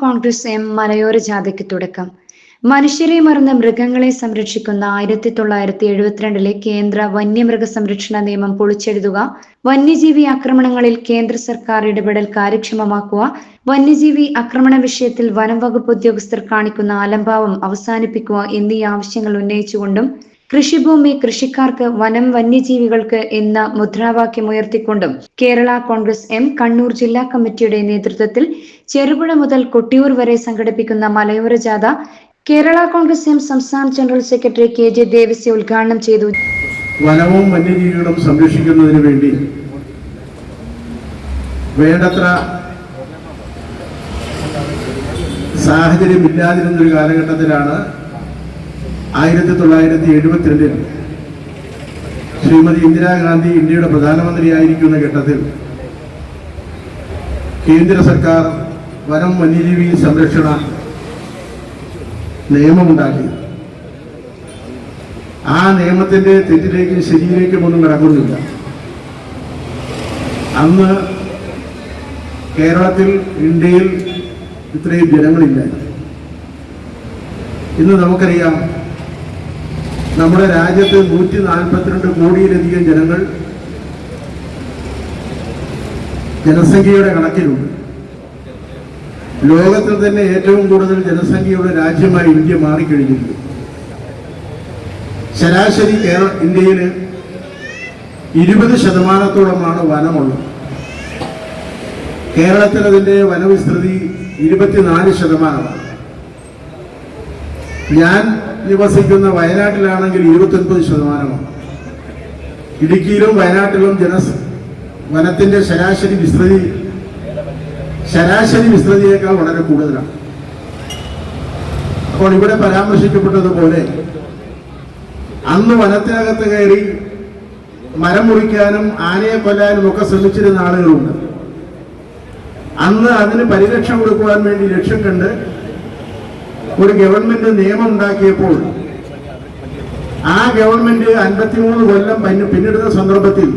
Congress M മലയോര ജാഥയ്ക്ക് തുടക്കം. മനുഷ്യരെ മറന്ന് മൃഗങ്ങളെ സംരക്ഷിക്കുന്ന ആയിരത്തി തൊള്ളായിരത്തി എഴുപത്തിരണ്ടിലെ കേന്ദ്ര വന്യമൃഗ സംരക്ഷണ നിയമം പൊളിച്ചെഴുതുക വന്യജീവി ആക്രമണങ്ങളിൽ കേന്ദ്ര സർക്കാർ ഇടപെടൽ കാര്യക്ഷമമാക്കുക വന്യജീവി ആക്രമണ വിഷയത്തിൽ വനം വകുപ്പ് ഉദ്യോഗസ്ഥർ കാണിക്കുന്ന അലംഭാവം അവസാനിപ്പിക്കുക എന്നീ ആവശ്യങ്ങൾ ഉന്നയിച്ചുകൊണ്ടും കൃഷിഭൂമി കൃഷിക്കാർക്ക് വനം വന്യജീവികൾക്ക് എന്ന മുദ്രാവാക്യം ഉയർത്തിക്കൊണ്ടും കേരള കോൺഗ്രസ് എം കണ്ണൂർ ജില്ലാ കമ്മിറ്റിയുടെ നേതൃത്വത്തിൽ ചെറുപുഴ മുതൽ കൊട്ടിയൂർ വരെ സംഘടിപ്പിക്കുന്ന മലയോര ജാഥ കേരള കോൺഗ്രസ് എം സംസ്ഥാന general secretary K J Devasya ഉദ്ഘാടനം ചെയ്തു. വനവും വന്യജീവികളും സംരക്ഷിക്കുന്നതിന് വേണ്ടി വേണ്ടത്ര സാഹചര്യമില്ലാതിരുന്ന ഒരു കാലഘട്ടത്തിലാണ് ആയിരത്തി തൊള്ളായിരത്തി എഴുപത്തിരണ്ടിൽ ശ്രീമതി ഇന്ദിരാഗാന്ധി ഇന്ത്യയുടെ പ്രധാനമന്ത്രിയായിരിക്കുന്ന ഘട്ടത്തിൽ കേന്ദ്ര സർക്കാർ വനം വന്യജീവി സംരക്ഷണ നിയമമുണ്ടാക്കി. ആ നിയമത്തിന്റെ തെറ്റിലേക്കും ശരിയിലേക്കും ഒന്നും കിടക്കുന്നില്ല അന്ന് കേരളത്തിൽ ഇന്ത്യയിൽ ഇത്രയും ജനങ്ങളില്ല. ഇന്ന് നമുക്കറിയാം നമ്മുടെ രാജ്യത്ത് നൂറ്റി നാൽപ്പത്തിരണ്ട് കോടിയിലധികം ജനങ്ങൾ ജനസംഖ്യയുടെ കണക്കിലുണ്ട്. ലോകത്തിൽ തന്നെ ഏറ്റവും കൂടുതൽ ജനസംഖ്യയുള്ള രാജ്യമായി ഇന്ത്യ മാറിക്കഴിഞ്ഞിട്ടുണ്ട് ശരാശരി കേരള ഇന്ത്യയിൽ ഇരുപത് ശതമാനത്തോളമാണ് വനമുള്ളത്. കേരളത്തിൽ അതിന്റെ വനവിസ്തൃതി ഇരുപത്തിനാല് ശതമാനമാണ്. ഞാൻ നിവസിക്കുന്ന വയനാട്ടിലാണെങ്കിൽ ഇരുപത്തൊൻപത് ശതമാനമാണ്. ഇടുക്കിയിലും വയനാട്ടിലും ജന വനത്തിന്റെ ശരാശരി വിസ്തൃതി ശരാശരി വിസ്തൃതിയേക്കാൾ വളരെ കൂടുതലാണ്. അപ്പോൾ ഇവിടെ പരാമർശിക്കപ്പെട്ടതുപോലെ അന്ന് വനത്തിനകത്ത് കയറി മരം മുറിക്കാനും ആനയെ കൊല്ലാനും ഒക്കെ ശ്രമിച്ചിരുന്ന ആളുകളുണ്ട്. അന്ന് അതിന് പരിരക്ഷ കൊടുക്കുവാൻ വേണ്ടി ലക്ഷ്യം കണ്ട് ഒരു ഗവൺമെന്റ് നിയമം ഉണ്ടാക്കിയപ്പോൾ ആ ഗവൺമെന്റ് അൻപത്തിമൂന്ന് കൊല്ലം പന്ന- പിന്നിടുന്ന സന്ദർഭത്തിൽ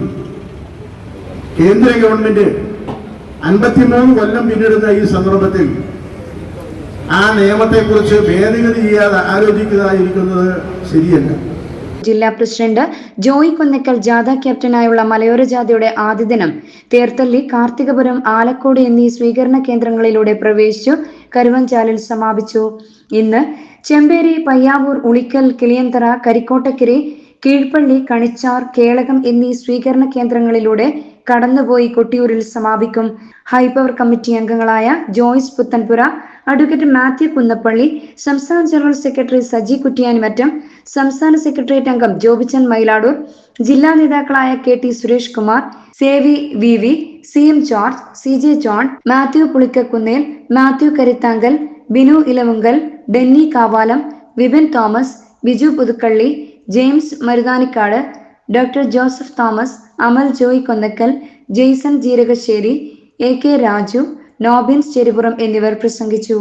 കേന്ദ്ര ഗവൺമെന്റ് അൻപത്തിമൂന്ന് കൊല്ലം പിന്നിടുന്ന ഈ സന്ദർഭത്തിൽ ആ നിയമത്തെക്കുറിച്ച് ഭേദഗതി ചെയ്യാതെ ആലോചിക്കുന്നതായിരിക്കുന്നത് ശരിയല്ല. ജില്ലാ പ്രസിഡന്റ് ജോയി കൊന്നിക്കൽ ജാഥ ക്യാപ്റ്റനായുള്ള മലയോര ജാഥയുടെ ആദ്യ ദിനം തേർത്തല്ലി കാർത്തികപുരം ആലക്കോട് എന്നീ സ്വീകരണ കേന്ദ്രങ്ങളിലൂടെ പ്രവേശിച്ചു. കരുവഞ്ചാലിൽ സമാപിച്ചു. ഇന്ന് ചെമ്പേരി പയ്യാവൂർ ഉളിക്കൽ കിളിയന്തറ കരിക്കോട്ടക്കരി കീഴ്പള്ളി കണിച്ചാർ കേളകം എന്നീ സ്വീകരണ കേന്ദ്രങ്ങളിലൂടെ കടന്നുപോയി കൊട്ടിയൂരിൽ സമാപിക്കും. ഹൈപവർ കമ്മിറ്റി അംഗങ്ങളായ ജോയിസ് പുത്തൻപുര അഡ്വക്കേറ്റ് മാത്യു കുന്നപ്പള്ളി സംസ്ഥാന ജനറൽ സെക്രട്ടറി സജി കുറ്റിയാനിമറ്റം സംസ്ഥാന സെക്രട്ടേറിയറ്റ് അംഗം ജോബിച്ചൻ മൈലാടൂർ ജില്ലാ നേതാക്കളായ K T Suresh Kumar Sevy V V C M George C J John Mathew Pulikkakunnel Mathew Karithankal Binu Elavunkal Denny Kavalam Vipin Thomas Biju Puthukkally James Maruthanikkad doctor Joseph Thomas Amal Joy Konnakkal Jaison Jeerakassery A K Raju Nobins Cheripuram എന്നിവർ പ്രസംഗിച്ചു.